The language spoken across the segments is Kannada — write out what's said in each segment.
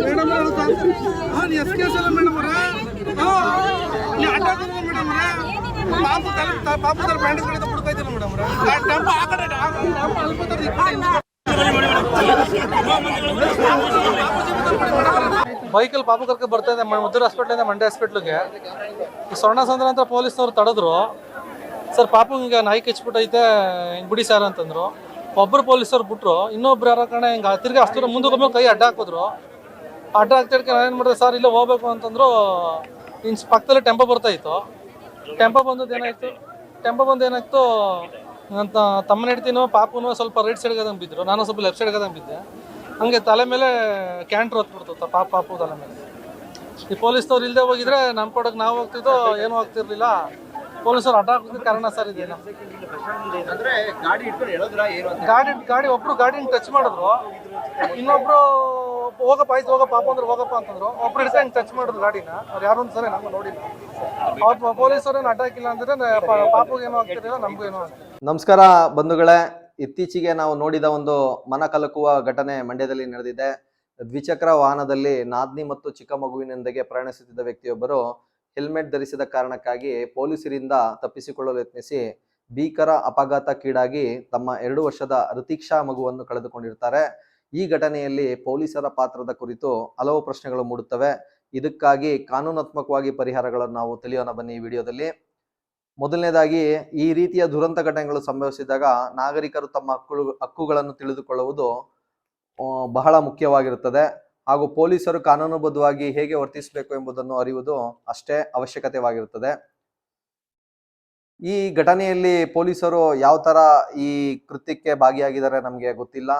ಮೇಡಮ್ ಎಸ್ ಕೆ ಎಸ್ ಅಲ್ಲ ಮೇಡಮ್ ಅವರೇ ಮೇಡಮ್ ಅವರೇ ಪಾಪು ತಲೆ ತ- ಪಾಪು ತರ ಬ್ಯಾಂಡ್ ಕಡೆ ಬಿಡ್ತಾ ಇದ್ದೀರ ಮೇಡಮ್ ಬೈಕಲ್ಲಿ ಪಾಪು ಕರ್ಕ ಬರ್ತಾ ಇದೆ ಮದ್ದೂರು ಹಾಸ್ಪಿಟ್ಲಿಂದ ಮಂಡ್ಯ ಹಾಸ್ಪಿಟ್ಲಿಗೆ ಸ್ವರ್ಣ ಸಂದ್ರ ಅಂತ ಪೊಲೀಸ್ನವ್ರು ತಡೆದ್ರು. ಸರ್ ಪಾಪು ಹಿಂಗೆ ನಾಯಿ ಕಚ್ಬಿಟ್ಟೈತೆ, ಹಿಂಗೆ ಬಿಡಿ ಸರ್ ಅಂತಂದ್ರು. ಒಬ್ಬರು ಪೊಲೀಸರು ಬಿಟ್ರು, ಇನ್ನೊಬ್ರು ಯಾರ ಕಣೆ ಹಿಂಗೆ ತಿರ್ಗಿ ಅಷ್ಟು ಮುಂದಕ್ಕೊಮ್ಮೆ ಕೈ ಅಡ್ಡ ಹಾಕಿದ್ರು. ಅಡ್ಡ ಹಾಕ್ತಿಡ್ಕೆ ನಾನು ಏನು ಮಾಡಿದೆ, ಸರ್, ಇಲ್ಲೇ ಹೋಗ್ಬೇಕು ಅಂತಂದ್ರು, ಇನ್ಸ್ ಪಕ್ಕದಲ್ಲಿ ಟೆಂಪೋ ಬರ್ತಾ ಇತ್ತು. ಟೆಂಪೋ ಬಂದದ್ದು ಏನಾಯ್ತು? ಟೆಂಪೋ ಬಂದು ಏನಾಯ್ತು, ಅಂತ ತಮ್ಮನ ಹಿಡ್ತೀನೋ, ಪಾಪುನೋ ಸ್ವಲ್ಪ ರೈಟ್ ಸೈಡ್ಗೆ ಬಿದ್ದರು ನಾನು ಸ್ವಲ್ಪ ಲೆಫ್ಟ್ ಸೈಡ್ಗೆ ಬಿದ್ದೆ. ಹಂಗೆ ತಲೆ ಮೇಲೆ ಕ್ಯಾಂಟ್ರ್ ಹೊತ್ಬಿಡ್ತು ಪಾಪ ಪಾಪು ತಲೆ ಮೇಲೆ. ಈ ಪೊಲೀಸ್ನವ್ರು ಇಲ್ಲದೆ ಹೋಗಿದ್ರೆ ನಮ್ಮ ಕೊಡಕ್ಕೆ ನಾವು ಹೋಗ್ತಿದ್ದೋ, ಏನೂ ಆಗ್ತಿರ್ಲಿಲ್ಲ. ಪೊಲೀಸರು ಹಾಕಿದ ಕಾರಣ ಸರ್ ಇದೇನು. ಗಾಡಿ ಇಟ್ಕೊಂಡು ಹೇಳೋದ್ರ ಏನು ಅಂತ? ಗಾಡಿ ಗಾಡಿ ಒಬ್ರು ಗಾಡಿನ ಟಚ್ ಮಾಡಿದ್ರು. ಇನ್ನೊಬ್ರು ಹೋಗಪ್ಪ ಆಯ್ತು ಹೋಗಪ್ಪ ಪಾಪ ಅಂದ್ರೆ ಹೋಗಪ್ಪ ಅಂತಂದ್ರು. ಒಬ್ರು ಹಿಡ್ಕೊಂಡು ಹಿಂಗೆ ಟಚ್ ಮಾಡಿದ್ರು ಗಾಡಿನ. ಅವ್ರು ಯಾರು ಒಂದ್ಸಲ ಸರಿ ನಮ್ಗೆ ನೋಡಿಲ್ಲ. ಅವ್ರು ಪೊಲೀಸರೇನು ಅಡ್ಡಾಕಿಲ್ಲ ಅಂದ್ರೆ ಪಾಪಗೆ ಏನೋ ಆಗ್ತಿರಲಿಲ್ಲ ನಮಗೂ ಏನೋ ಆಗ್ತಿಲ್ಲ ನಮಸ್ಕಾರ ಬಂಧುಗಳೇ. ಇತ್ತೀಚೆಗೆ ನಾವು ನೋಡಿದ ಒಂದು ಮನ ಕಲಕುವ ಘಟನೆ ಮಂಡ್ಯದಲ್ಲಿ ನಡೆದಿದೆ. ದ್ವಿಚಕ್ರ ವಾಹನದಲ್ಲಿ ನಾದ್ನಿ ಮತ್ತು ಚಿಕ್ಕ ಮಗುವಿನೊಂದಿಗೆ ಪ್ರಯಾಣಿಸುತ್ತಿದ್ದ ವ್ಯಕ್ತಿಯೊಬ್ಬರು ಹೆಲ್ಮೆಟ್ ಧರಿಸಿದ ಕಾರಣಕ್ಕಾಗಿ ಪೊಲೀಸರಿಂದ ತಪ್ಪಿಸಿಕೊಳ್ಳಲು ಯತ್ನಿಸಿ ಭೀಕರ ಅಪಘಾತಕ್ಕೀಡಾಗಿ ತಮ್ಮ ಎರಡು ವರ್ಷದ ಋತೀಕ್ಷಾ ಮಗುವನ್ನು ಕಳೆದುಕೊಂಡಿರ್ತಾರೆ. ಈ ಘಟನೆಯಲ್ಲಿ ಪೊಲೀಸರ ಪಾತ್ರದ ಕುರಿತು ಹಲವು ಪ್ರಶ್ನೆಗಳು ಮೂಡುತ್ತವೆ. ಇದಕ್ಕಾಗಿ ಕಾನೂನಾತ್ಮಕವಾಗಿ ಪರಿಹಾರಗಳನ್ನು ನಾವು ತಿಳಿಯೋಣ. ಬನ್ನಿ ಈ ವಿಡಿಯೋದಲ್ಲಿ. ಮೊದಲನೇದಾಗಿ, ಈ ರೀತಿಯ ದುರಂತ ಘಟನೆಗಳು ಸಂಭವಿಸಿದಾಗ ನಾಗರಿಕರು ತಮ್ಮ ಹಕ್ಕು ಹಕ್ಕುಗಳನ್ನು ತಿಳಿದುಕೊಳ್ಳುವುದು ಬಹಳ ಮುಖ್ಯವಾಗಿರುತ್ತದೆ. ಹಾಗೂ ಪೊಲೀಸರು ಕಾನೂನುಬದ್ಧವಾಗಿ ಹೇಗೆ ವರ್ತಿಸಬೇಕು ಎಂಬುದನ್ನು ಅರಿಯುವುದು ಅಷ್ಟೇ ಅವಶ್ಯಕತೆವಾಗಿರುತ್ತದೆ. ಈ ಘಟನೆಯಲ್ಲಿ ಪೊಲೀಸರು ಯಾವ ತರ ಈ ಕೃತ್ಯಕ್ಕೆ ಭಾಗಿಯಾಗಿದ್ದಾರೆ ನಮಗೆ ಗೊತ್ತಿಲ್ಲ.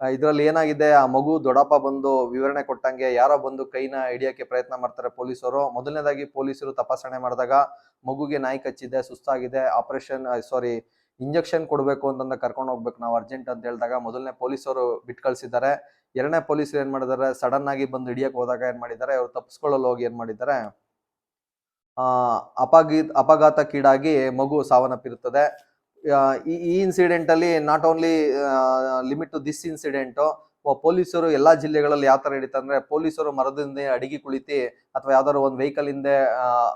ಇದರಲ್ಲಿ ಏನಾಗಿದೆ? ಆ ಮಗು ದೊಡ್ಡಪ್ಪ ಬಂದು ವಿವರಣೆ ಕೊಟ್ಟಂಗೆ ಯಾರೋ ಬಂದು ಕೈನ ಹಿಡಿಯಕ್ಕೆ ಪ್ರಯತ್ನ ಮಾಡ್ತಾರೆ ಪೊಲೀಸರು. ಮೊದಲನೇದಾಗಿ ಪೊಲೀಸರು ತಪಾಸಣೆ ಮಾಡಿದಾಗ ಮಗುಗೆ ನಾಯಿ ಕಚ್ಚಿದೆ, ಸುಸ್ತಾಗಿದೆ, ಆಪರೇಷನ್ ಸಾರಿ ಇಂಜೆಕ್ಷನ್ ಕೊಡಬೇಕು ಅಂತಂದ ಕರ್ಕೊಂಡು ಹೋಗ್ಬೇಕು. ನಾವು ಅರ್ಜೆಂಟ್ ಅಂತ ಹೇಳಿದಾಗ ಮೊದಲನೇ ಪೊಲೀಸರು ಬಿಟ್ಟು ಕಳಿಸಿದ್ದಾರೆ. ಎರಡನೇ ಪೊಲೀಸರು ಏನು ಮಾಡಿದ್ದಾರೆ? ಸಡನ್ ಆಗಿ ಬಂದು ಹಿಡಿಯಕ್ಕೆ ಹೋದಾಗ ಏನು ಮಾಡಿದ್ದಾರೆ? ಅವ್ರು ತಪ್ಪಿಸ್ಕೊಳ್ಳಲು ಹೋಗಿ ಏನು ಮಾಡಿದ್ದಾರೆ? ಅಪಘಿ, ಅಪಘಾತಕ್ಕೀಡಾಗಿ ಮಗು ಸಾವನ್ನಪ್ಪಿರುತ್ತದೆ. ಈ ಇನ್ಸಿಡೆಂಟಲ್ಲಿ not only limit to this incident ಪೊಲೀಸರು ಎಲ್ಲಾ ಜಿಲ್ಲೆಗಳಲ್ಲಿ ಯಾವ ತರ ಹಿಡಿತಾರೆ ಅಂದ್ರೆ ಪೊಲೀಸರು ಮರದಿಂದ ಅಡಿಗೆ ಕುಳಿತಿ ಅಥವಾ ಯಾವ್ದಾದ್ರು ಒಂದು ವೆಹಿಕಲ್ ಹಿಂದೆ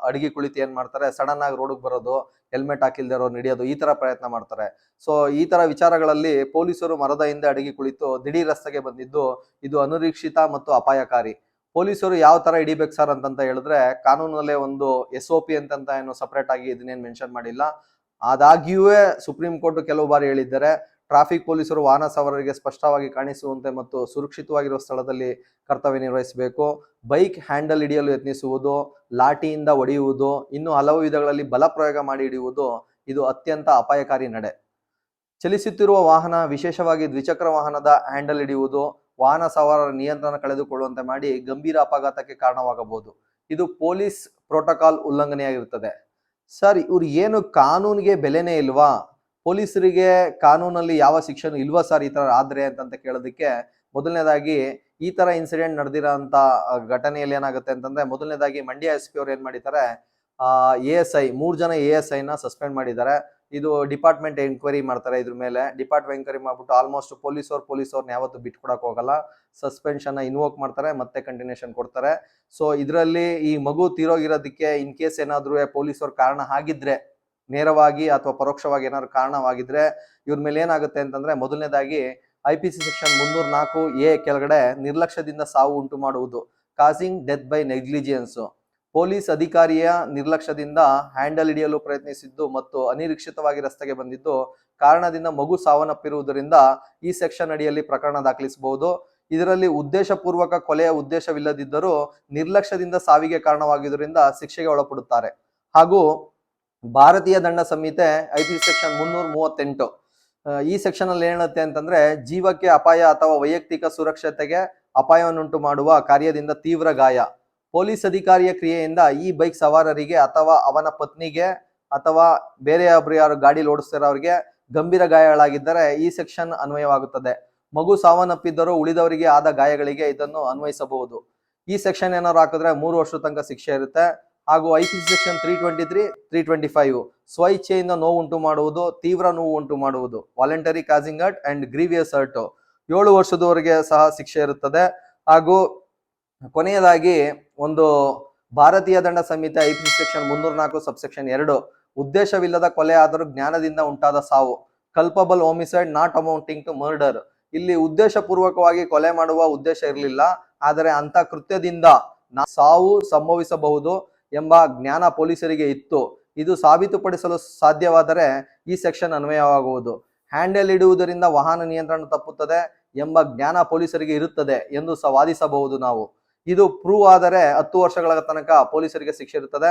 ಅಡಿಗೆ ಕುಳಿತಿ ಏನ್ ಮಾಡ್ತಾರೆ? ಸಡನ್ ಆಗಿ ರೋಡ್ಗೆ ಬರೋದು ಹೆಲ್ಮೆಟ್ ಹಾಕಿಲ್ದೇ ಇರೋ ನಡೆಯೋದು, ಈ ತರ ಪ್ರಯತ್ನ ಮಾಡ್ತಾರೆ. ಸೊ ಈ ತರ ವಿಚಾರಗಳಲ್ಲಿ ಪೊಲೀಸರು ಮರದ ಹಿಂದೆ ಅಡಿಗೆ ಕುಳಿತು ದಿಢೀರ್ ರಸ್ತೆಗೆ ಬಂದಿದ್ದು ಇದು ಅನಿರೀಕ್ಷಿತ ಮತ್ತು ಅಪಾಯಕಾರಿ. ಪೊಲೀಸರು ಯಾವ ತರ ಹಿಡಿಬೇಕು ಸರ್ ಅಂತಂತ ಹೇಳಿದ್ರೆ ಕಾನೂನಲ್ಲೇ ಒಂದು ಎಸ್ ಒ ಪಿ ಅಂತಂತ ಏನು ಸಪರೇಟ್ ಆಗಿ ಇದನ್ನೇನು ಮೆನ್ಷನ್ ಮಾಡಿಲ್ಲ. ಆದಾಗ್ಯೂ ಸುಪ್ರೀಂ ಕೋರ್ಟ್ ಕೆಲವು ಬಾರಿ ಹೇಳಿದ್ದಾರೆ. ಟ್ರಾಫಿಕ್ ಪೊಲೀಸರು ವಾಹನ ಸವಾರರಿಗೆ ಸ್ಪಷ್ಟವಾಗಿ ಕಾಣಿಸುವಂತೆ ಮತ್ತು ಸುರಕ್ಷಿತವಾಗಿರುವ ಸ್ಥಳದಲ್ಲಿ ಕರ್ತವ್ಯ ನಿರ್ವಹಿಸಬೇಕು. ಬೈಕ್ ಹ್ಯಾಂಡಲ್ ಹಿಡಿಯಲು ಯತ್ನಿಸುವುದು, ಲಾಠಿಯಿಂದ ಒಡೆಯುವುದು ಇನ್ನು ಹಲವು ವಿಧಗಳಲ್ಲಿ ಬಲ ಪ್ರಯೋಗ ಮಾಡಿ ಹಿಡಿಯುವುದು, ಇದು ಅತ್ಯಂತ ಅಪಾಯಕಾರಿ ನಡೆ. ಚಲಿಸುತ್ತಿರುವ ವಾಹನ, ವಿಶೇಷವಾಗಿ ದ್ವಿಚಕ್ರ ವಾಹನದ ಹ್ಯಾಂಡಲ್ ಹಿಡಿಯುವುದು, ವಾಹನ ಸವಾರರ ನಿಯಂತ್ರಣ ಕಳೆದುಕೊಳ್ಳುವಂತೆ ಮಾಡಿ ಗಂಭೀರ ಅಪಘಾತಕ್ಕೆ ಕಾರಣವಾಗಬಹುದು. ಇದು ಪೊಲೀಸ್ ಪ್ರೋಟೋಕಾಲ್ ಉಲ್ಲಂಘನೆಯಾಗಿರುತ್ತದೆ. ಸರ್, ಇವ್ರು ಏನು ಕಾನೂನಿಗೆ ಬೆಲೆನೇ ಇಲ್ವಾ? ಪೊಲೀಸರಿಗೆ ಕಾನೂನಲ್ಲಿ ಯಾವ ಶಿಕ್ಷಣ ಇಲ್ವಾ ಸರ್ ಈ ತರ ಆದ್ರೆ ಅಂತ ಕೇಳೋದಕ್ಕೆ ಮೊದಲನೇದಾಗಿ ಈ ತರ ಇನ್ಸಿಡೆಂಟ್ ನಡೆದಿರೋ ಅಂತ ಘಟನೆಯಲ್ಲಿ ಏನಾಗುತ್ತೆ ಅಂತಂದ್ರೆ ಮೊದಲನೇದಾಗಿ ಮಂಡ್ಯ ಎಸ್ ಪಿ ಅವ್ರು ಏನ್ ಮಾಡಿದ್ದಾರೆ ಎ ಎಸ್ ಐ ಮೂರ್ ಜನ ಎ ಎಸ್ನ ಸಸ್ಪೆಂಡ್ ಮಾಡಿದ್ದಾರೆ. ಇದು ಡಿಪಾರ್ಟ್ಮೆಂಟ್ ಎಂಕ್ವೈರಿ ಮಾಡ್ತಾರೆ ಇದ್ರ ಮೇಲೆ. ಡಿಪಾರ್ಟ್ಮೆಂಟ್ ಎಂಕ್ವೈರಿ ಮಾಡ್ಬಿಟ್ಟು ಆಲ್ಮೋಸ್ಟ್ ಪೊಲೀಸ್ ಅವ್ರು ಪೊಲೀಸ್ ಅವ್ರನ್ನ ಯಾವತ್ತು ಬಿಟ್ಕೊಡಕ್ ಹೋಗಲ್ಲ. ಸಸ್ಪೆನ್ಷನ್ ಇನ್ವೋಕ್ ಮಾಡ್ತಾರೆ, ಮತ್ತೆ ಕಂಟಿನ್ಯೂಷನ್ ಕೊಡ್ತಾರೆ. ಸೊ ಇದರಲ್ಲಿ ಈ ಮಗು ತೀರೋಗಿರೋದಕ್ಕೆ ಇನ್ ಕೇಸ್ ಏನಾದ್ರೂ ಅವ್ರ ಕಾರಣ ಆಗಿದ್ರೆ ನೇರವಾಗಿ ಅಥವಾ ಪರೋಕ್ಷವಾಗಿ ಏನಾದ್ರು ಕಾರಣವಾಗಿದ್ರೆ ಇವ್ರ ಮೇಲೆ ಏನಾಗುತ್ತೆ ಅಂತಂದ್ರೆ ಮೊದಲನೇದಾಗಿ ಐ ಪಿ ಸಿ ಸೆಕ್ಷನ್ ಮುನ್ನೂರ ನಾಲ್ಕು ಎ ಕೆಳಗಡೆ ನಿರ್ಲಕ್ಷ್ಯದಿಂದ ಸಾವು ಉಂಟು ಮಾಡುವುದು. Causing death by negligence police ಅಧಿಕಾರಿಯ ನಿರ್ಲಕ್ಷ್ಯದಿಂದ ಹ್ಯಾಂಡಲ್ ಹಿಡಿಯಲು ಪ್ರಯತ್ನಿಸಿದ್ದು ಮತ್ತು ಅನಿರೀಕ್ಷಿತವಾಗಿ ರಸ್ತೆಗೆ ಬಂದಿದ್ದು ಕಾರಣದಿಂದ ಮಗು ಸಾವನ್ನಪ್ಪಿರುವುದರಿಂದ ಈ ಸೆಕ್ಷನ್ ಅಡಿಯಲ್ಲಿ ಪ್ರಕರಣ ದಾಖಲಿಸಬಹುದು. ಇದರಲ್ಲಿ ಉದ್ದೇಶಪೂರ್ವಕ ಕೊಲೆಯ ಉದ್ದೇಶವಿಲ್ಲದಿದ್ದರೂ ನಿರ್ಲಕ್ಷ್ಯದಿಂದ ಸಾವಿಗೆ ಕಾರಣವಾಗಿದ್ದರಿಂದ ಶಿಕ್ಷೆಗೆ ಒಳಪಡುತ್ತಾರೆ. ಹಾಗೂ ಭಾರತೀಯ ದಂಡ ಸಂಹಿತೆ ಐ ಪಿ ಸೆಕ್ಷನ್ ಮುನ್ನೂರ ಮೂವತ್ತೆಂಟು. ಈ ಸೆಕ್ಷನ್ ಅಲ್ಲಿ ಹೇಳುತ್ತೆ ಅಂತಂದ್ರೆ ಜೀವಕ್ಕೆ ಅಪಾಯ ಅಥವಾ ವೈಯಕ್ತಿಕ ಸುರಕ್ಷತೆಗೆ ಅಪಾಯವನ್ನುಂಟು ಮಾಡುವ ಕಾರ್ಯದಿಂದ ತೀವ್ರ ಗಾಯ. ಪೊಲೀಸ್ ಅಧಿಕಾರಿಯ ಕ್ರಿಯೆಯಿಂದ ಈ ಬೈಕ್ ಸವಾರರಿಗೆ ಅಥವಾ ಅವನ ಪತ್ನಿಗೆ ಅಥವಾ ಬೇರೆ ಯಾರು ಗಾಡಿ ಓಡಿಸ್ತಿರೋರಿಗೆ ಗಂಭೀರ ಗಾಯಗಳಾಗಿದ್ದರೆ ಈ ಸೆಕ್ಷನ್ ಅನ್ವಯವಾಗುತ್ತದೆ. ಮಗು ಸಾವನ್ನಪ್ಪಿದ್ದರೂ ಉಳಿದವರಿಗೆ ಆದ ಗಾಯಗಳಿಗೆ ಇದನ್ನು ಅನ್ವಯಿಸಬಹುದು. ಈ ಸೆಕ್ಷನ್ ಏನಾದ್ರು ಹಾಕಿದ್ರೆ ಮೂರು ವರ್ಷ ತನಕ ಶಿಕ್ಷೆ ಇರುತ್ತೆ. ಹಾಗೂ I P C section three twenty three three twenty five ಸ್ವಇಚ್ಛೆಯಿಂದ ನೋವು ಉಂಟು ಮಾಡುವುದು, ತೀವ್ರ ನೋವು ಉಂಟು ಮಾಡುವುದು. Voluntary causing hurt and grievous hurt ಏಳು ವರ್ಷದವರೆಗೆ ಸಹ ಶಿಕ್ಷೆ ಇರುತ್ತದೆ. ಹಾಗೂ ಕೊನೆಯದಾಗಿ ಒಂದು ಭಾರತೀಯ ದಂಡ ಸಂಹಿತೆ ಐ ಪಿ ಸೆಕ್ಷನ್ ಮುನ್ನೂರ ನಾಲ್ಕು ಸಬ್ಸೆಕ್ಷನ್ ಎರಡು. ಉದ್ದೇಶವಿಲ್ಲದ ಕೊಲೆ ಆದರೂ ಜ್ಞಾನದಿಂದ ಉಂಟಾದ ಸಾವು. Culpable homicide not amounting to murder ಇಲ್ಲಿ ಉದ್ದೇಶಪೂರ್ವಕವಾಗಿ ಕೊಲೆ ಮಾಡುವ ಉದ್ದೇಶ ಇರಲಿಲ್ಲ. ಆದರೆ ಅಂತ ಕೃತ್ಯದಿಂದ ಸಾವು ಸಂಭವಿಸಬಹುದು. ಎಂಬ ಜ್ಞಾನ ಪೊಲೀಸರಿಗೆ ಇತ್ತು. ಇದು ಸಾಬೀತುಪಡಿಸಲು ಸಾಧ್ಯವಾದರೆ ಈ ಸೆಕ್ಷನ್ ಅನ್ವಯವಾಗುವುದು. ಹ್ಯಾಂಡಲ್ ಇಡುವುದರಿಂದ ವಾಹನ ನಿಯಂತ್ರಣ ತಪ್ಪುತ್ತದೆ ಎಂಬ ಜ್ಞಾನ ಪೊಲೀಸರಿಗೆ ಇರುತ್ತದೆ ಎಂದು ಸಹ ವಾದಿಸಬಹುದು ನಾವು. ಇದು ಪ್ರೂವ್ ಆದರೆ ಹತ್ತು ವರ್ಷಗಳ ತನಕ ಪೊಲೀಸರಿಗೆ ಶಿಕ್ಷೆ ಇರುತ್ತದೆ.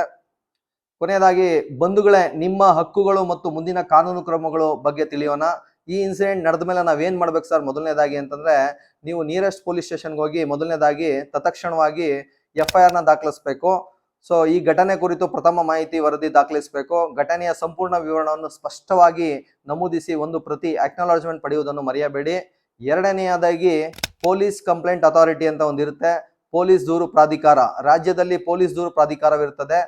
ಕೊನೆಯದಾಗಿ, ಬಂಧುಗಳೇ, ನಿಮ್ಮ ಹಕ್ಕುಗಳು ಮತ್ತು ಮುಂದಿನ ಕಾನೂನು ಕ್ರಮಗಳು ಬಗ್ಗೆ ತಿಳಿಯೋಣ. ಈ ಇನ್ಸಿಡೆಂಟ್ ನಡೆದ ಮೇಲೆ ನಾವೇನ್ ಮಾಡ್ಬೇಕು ಸರ್ ಮೊದಲನೇದಾಗಿ ಅಂತಂದ್ರೆ, ನೀವು ನಿಯರೆಸ್ಟ್ ಪೊಲೀಸ್ ಸ್ಟೇಷನ್ಗೆ ಹೋಗಿ ಮೊದಲನೇದಾಗಿ ತತ್ಕ್ಷಣವಾಗಿ ಎಫ್ ಐ ಆರ್ನ ದಾಖಲಿಸಬೇಕು. ಸೊ ಈ ಘಟನೆ ಕುರಿತು ಪ್ರಥಮ ಮಾಹಿತಿ ವರದಿ ದಾಖಲಿಸಬೇಕು. ಘಟನೆಯ ಸಂಪೂರ್ಣ ವಿವರಣವನ್ನು ಸ್ಪಷ್ಟವಾಗಿ ನಮೂದಿಸಿ ಒಂದು ಪ್ರತಿ ಅಕ್ನಾಲಜ್ಮೆಂಟ್ ಪಡೆಯುವುದನ್ನು ಮರೆಯಬೇಡಿ. ಎರಡನೆಯದಾಗಿ ಪೊಲೀಸ್ ಕಂಪ್ಲೇಂಟ್ ಅಥಾರಿಟಿ ಅಂತ ಒಂದಿರುತ್ತೆ. ಪೊಲೀಸ್ ದೂರು ಪ್ರಾಧಿಕಾರ. ರಾಜ್ಯದಲ್ಲಿ ಪೊಲೀಸ್ ದೂರು ಪ್ರಾಧಿಕಾರವಿರುತ್ತದೆ.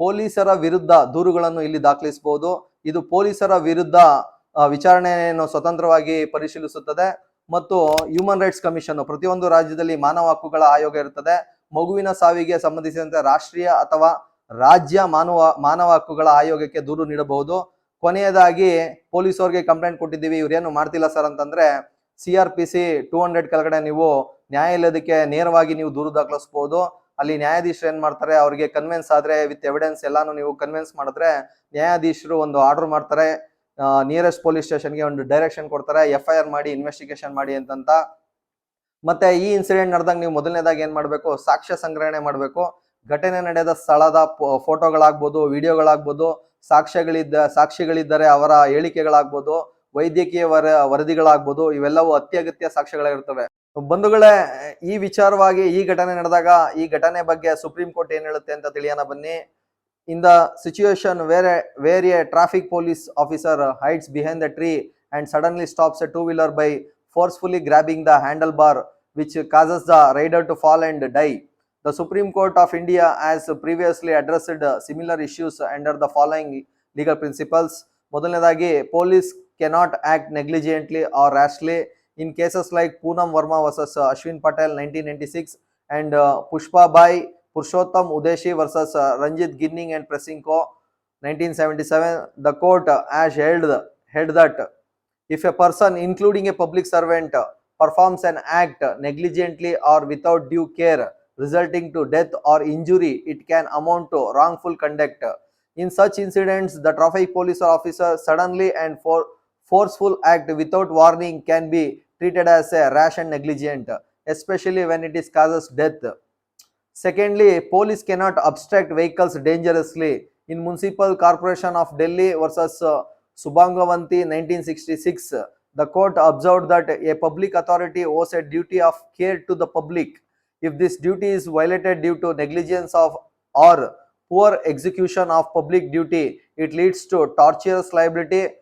ಪೊಲೀಸರ ವಿರುದ್ಧ ದೂರುಗಳನ್ನು ಇಲ್ಲಿ ದಾಖಲಿಸಬಹುದು. ಇದು ಪೊಲೀಸರ ವಿರುದ್ಧ ವಿಚಾರಣೆಯನ್ನು ಸ್ವತಂತ್ರವಾಗಿ ಪರಿಶೀಲಿಸುತ್ತದೆ. ಮತ್ತು ಹ್ಯೂಮನ್ ರೈಟ್ಸ್ ಕಮಿಷನ್ ಪ್ರತಿಯೊಂದು ರಾಜ್ಯದಲ್ಲಿ ಮಾನವ ಹಕ್ಕುಗಳ ಆಯೋಗ ಇರುತ್ತದೆ. ಮಗುವಿನ ಸಾವಿಗೆ ಸಂಬಂಧಿಸಿದಂತೆ ರಾಷ್ಟ್ರೀಯ ಅಥವಾ ರಾಜ್ಯ ಮಾನವ ಮಾನವ ಹಕ್ಕುಗಳ ಆಯೋಗಕ್ಕೆ ದೂರು ನೀಡಬಹುದು. ಕೊನೆಯದಾಗಿ ಪೊಲೀಸವ್ರಿಗೆ ಕಂಪ್ಲೇಂಟ್ ಕೊಟ್ಟಿದ್ದೀವಿ, ಇವ್ರೇನು ಮಾಡ್ತಿಲ್ಲ ಸರ್ ಅಂತಂದ್ರೆ C R P C two hundred ಕೆಳಗಡೆ ನೀವು ನ್ಯಾಯಾಲಯದಕ್ಕೆ ನೇರವಾಗಿ ನೀವು ದೂರು ದಾಖಲಿಸಬಹುದು ಅಲ್ಲಿ ನ್ಯಾಯಾಧೀಶರು ಏನ್ ಮಾಡ್ತಾರೆ, ಅವರಿಗೆ ಕನ್ವಿನ್ಸ್ ಆದ್ರೆ ವಿತ್ ಎವಿಡೆನ್ಸ್ ಎಲ್ಲಾನು ನೀವು ಕನ್ವಿನ್ಸ್ ಮಾಡಿದ್ರೆ ನ್ಯಾಯಾಧೀಶರು ಒಂದು ಆರ್ಡರ್ ಮಾಡ್ತಾರೆ. ನಿಯರೆಸ್ಟ್ ಪೊಲೀಸ್ ಸ್ಟೇಷನ್ಗೆ ಒಂದು ಡೈರೆಕ್ಷನ್ ಕೊಡ್ತಾರೆ ಎಫ್ ಐ ಆರ್ ಮಾಡಿ ಇನ್ವೆಸ್ಟಿಗೇಷನ್ ಮಾಡಿ ಅಂತಂತ ಮತ್ತೆ ಈ ಇನ್ಸಿಡೆಂಟ್ ನಡೆದಾಗ ನೀವು ಮೊದಲನೇದಾಗಿ ಏನ್ ಮಾಡ್ಬೇಕು? ಸಾಕ್ಷ್ಯ ಸಂಗ್ರಹಣೆ ಮಾಡ್ಬೇಕು. ಘಟನೆ ನಡೆದ ಸ್ಥಳದ ಫೋಟೋಗಳಾಗ್ಬೋದು, ವಿಡಿಯೋಗಳಾಗ್ಬೋದು, ಸಾಕ್ಷ್ಯಗಳಿದ್ದ, ಸಾಕ್ಷಿಗಳಿದ್ದರೆ ಅವರ ಹೇಳಿಕೆಗಳಾಗ್ಬೋದು, ವೈದ್ಯಕೀಯ ವರ, ವರದಿಗಳಾಗ್ಬೋದು, ಇವೆಲ್ಲವೂ ಅತ್ಯಗತ್ಯ ಸಾಕ್ಷ್ಯಗಳಿರ್ತವೆ ಬಂಧುಗಳೇ, ಈ ವಿಚಾರವಾಗಿ ಈ ಘಟನೆ ನಡೆದಾಗ ಈ ಘಟನೆ ಬಗ್ಗೆ ಸುಪ್ರೀಂ ಕೋರ್ಟ್ ಏನ್ ಹೇಳುತ್ತೆ ಅಂತ ತಿಳಿಯೋಣ ಬನ್ನಿ. In the situation where where a traffic police officer hides behind the tree and suddenly stops a two wheeler by forcefully grabbing the handlebar, which causes the rider to fall and die. The Supreme Court of India has previously addressed uh, similar issues under the following legal principles. ಮೊದಲನೇದಾಗಿ police cannot act negligently or rashly in cases like Poonam Verma versus Ashwin Patel nineteen ninety six and Pushpabai Purushottam Udeshi versus Ranjit Ginning and Pressing Co nineteen seventy seven the court has held held that if a person including a public servant performs an act negligently or without due care resulting to death or injury it can amount to wrongful conduct. In such incidents the traffic police officer suddenly and for forceful act without warning can be treated as a rash and negligent especially when it is causes death. Secondly police cannot obstruct vehicles dangerously. In municipal corporation of delhi versus uh, Subhangavanti 1966, the court observed that a public authority owes a duty of care to the public. If this duty is violated due to negligence of or poor execution of public duty, it leads to tortious liability,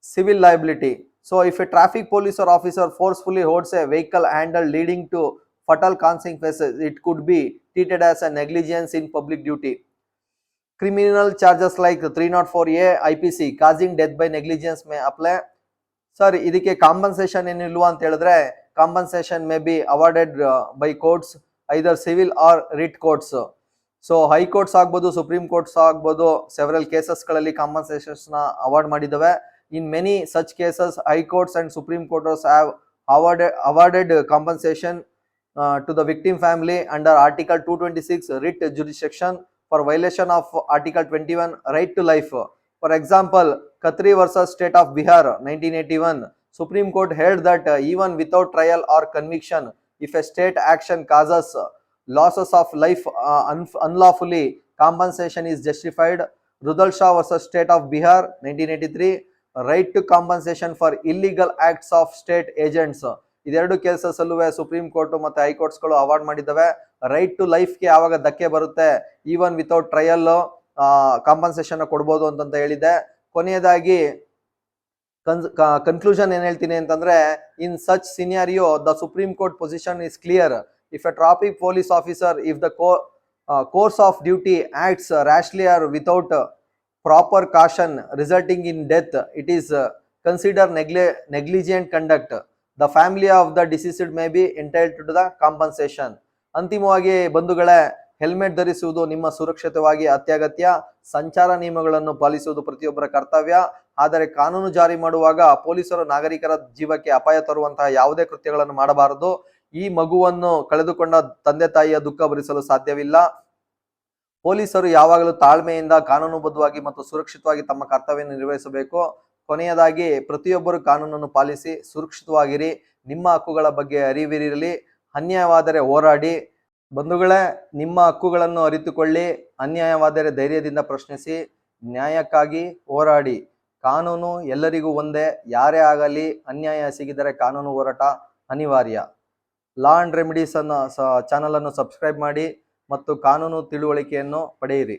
civil liability. So, if a traffic police or officer forcefully holds a vehicle handle leading to fatal consequences, it could be treated as a negligence in public duty. Criminal charges like 304A IPC causing death by negligence may apply sir ಇದಕ್ಕೆ ಕಾಂಪನ್ಸೇಷನ್ ಏನಿಲ್ವಾ ಅಂತ ಹೇಳಿದ್ರೆ compensation may be awarded by courts either civil or writ courts so high courts ಆಗ್ಬೋದು ಸುಪ್ರೀಂ ಕೋರ್ಟ್ಸ್ ಆಗ್ಬೋದು ಸೆವೆರಲ್ ಕೇಸಸ್ಗಳಲ್ಲಿ ಕಾಂಪನ್ಸೇಷನ್ಸ್ನ award ಮಾಡಿದ್ದಾವೆ in many such cases high courts and supreme courts have awarded awarded compensation to the victim family under article two twenty six writ jurisdiction for violation of Article 21 right to life. For example, Khatri versus State of Bihar 1981, Supreme Court held that uh, even without trial or conviction, if a state action causes uh, losses of life uh, un- unlawfully, compensation is justified. Rudal Shah versus State of Bihar 1983, right to compensation for illegal acts of state agents. ಇದೆರಡು ಕೇಸ ಸಲ್ಲುವೆ ಸುಪ್ರೀಂ ಕೋರ್ಟ್ ಮತ್ತೆ ಹೈಕೋರ್ಟ್ಸ್ಗಳು ಅವಾರ್ಡ್ ಮಾಡಿದ್ದಾವೆ. ರೈಟ್ ಟು ಲೈಫ್ಗೆ ಯಾವಾಗ ಧಕ್ಕೆ ಬರುತ್ತೆ. ಈವನ್ ವಿತೌಟ್ ಟ್ರಯಲ್ ಕಾಂಪನ್ಸೇಷನ್ ಕೊಡ್ಬೋದು ಅಂತಂತ ಹೇಳಿದೆ ಕೊನೆಯದಾಗಿ ಕನ್ಕ್ಲೂಷನ್ ಏನ್ ಹೇಳ್ತೀನಿ ಅಂತಂದ್ರೆ in such scenario the supreme court position is clear if a traffic police officer if the course of duty acts rashly or without proper caution resulting in death it is consider negle negligent conduct the family of the deceased may be entitled to the compensation ಅಂತಿಮವಾಗಿ ಬಂಧುಗಳೇ ಹೆಲ್ಮೆಟ್ ಧರಿಸುವುದು ನಿಮ್ಮ ಸುರಕ್ಷಿತವಾಗಿ ಅತ್ಯಗತ್ಯ. ಸಂಚಾರ ನಿಯಮಗಳನ್ನು ಪಾಲಿಸುವುದು ಪ್ರತಿಯೊಬ್ಬರ ಕರ್ತವ್ಯ. ಆದರೆ ಕಾನೂನು ಜಾರಿ ಮಾಡುವಾಗ ಪೊಲೀಸರು ನಾಗರಿಕರ ಜೀವಕ್ಕೆ ಅಪಾಯ ತರುವಂತಹ ಯಾವುದೇ ಕೃತ್ಯಗಳನ್ನು ಮಾಡಬಾರದು. ಈ ಮಗುವನ್ನು ಕಳೆದುಕೊಂಡ ತಂದೆ ತಾಯಿಯ ದುಃಖ ಭರಿಸಲು ಸಾಧ್ಯವಿಲ್ಲ. ಪೊಲೀಸರು ಯಾವಾಗಲೂ ತಾಳ್ಮೆಯಿಂದ ಕಾನೂನುಬದ್ಧವಾಗಿ ಮತ್ತು ಸುರಕ್ಷಿತವಾಗಿ ತಮ್ಮ ಕರ್ತವ್ಯ ನಿರ್ವಹಿಸಬೇಕು. ಕೊನೆಯದಾಗಿ ಪ್ರತಿಯೊಬ್ಬರು ಕಾನೂನನ್ನು ಪಾಲಿಸಿ ಸುರಕ್ಷಿತವಾಗಿರಿ. ನಿಮ್ಮ ಹಕ್ಕುಗಳ ಬಗ್ಗೆ ಅರಿವಿರಲಿ. ಅನ್ಯಾಯವಾದರೆ ಹೋರಾಡಿ. ಬಂಧುಗಳೇ, ನಿಮ್ಮ ಹಕ್ಕುಗಳನ್ನು ಅರಿತುಕೊಳ್ಳಿ. ಅನ್ಯಾಯವಾದರೆ ಧೈರ್ಯದಿಂದ ಪ್ರಶ್ನಿಸಿ. ನ್ಯಾಯಕ್ಕಾಗಿ ಹೋರಾಡಿ. ಕಾನೂನು ಎಲ್ಲರಿಗೂ ಒಂದೇ. ಯಾರೇ ಆಗಲಿ ಅನ್ಯಾಯ ಸಿಗಿದರೆ ಕಾನೂನು ಹೋರಾಟ ಅನಿವಾರ್ಯ. ಲಾ ಅಂಡ್ ರೆಮಿಡೀಸ್ ಸ, ಚಾನಲನ್ನು ಸಬ್ಸ್ಕ್ರೈಬ್ ಮಾಡಿ ಮತ್ತು ಕಾನೂನು ತಿಳುವಳಿಕೆಯನ್ನು ಪಡೆಯಿರಿ.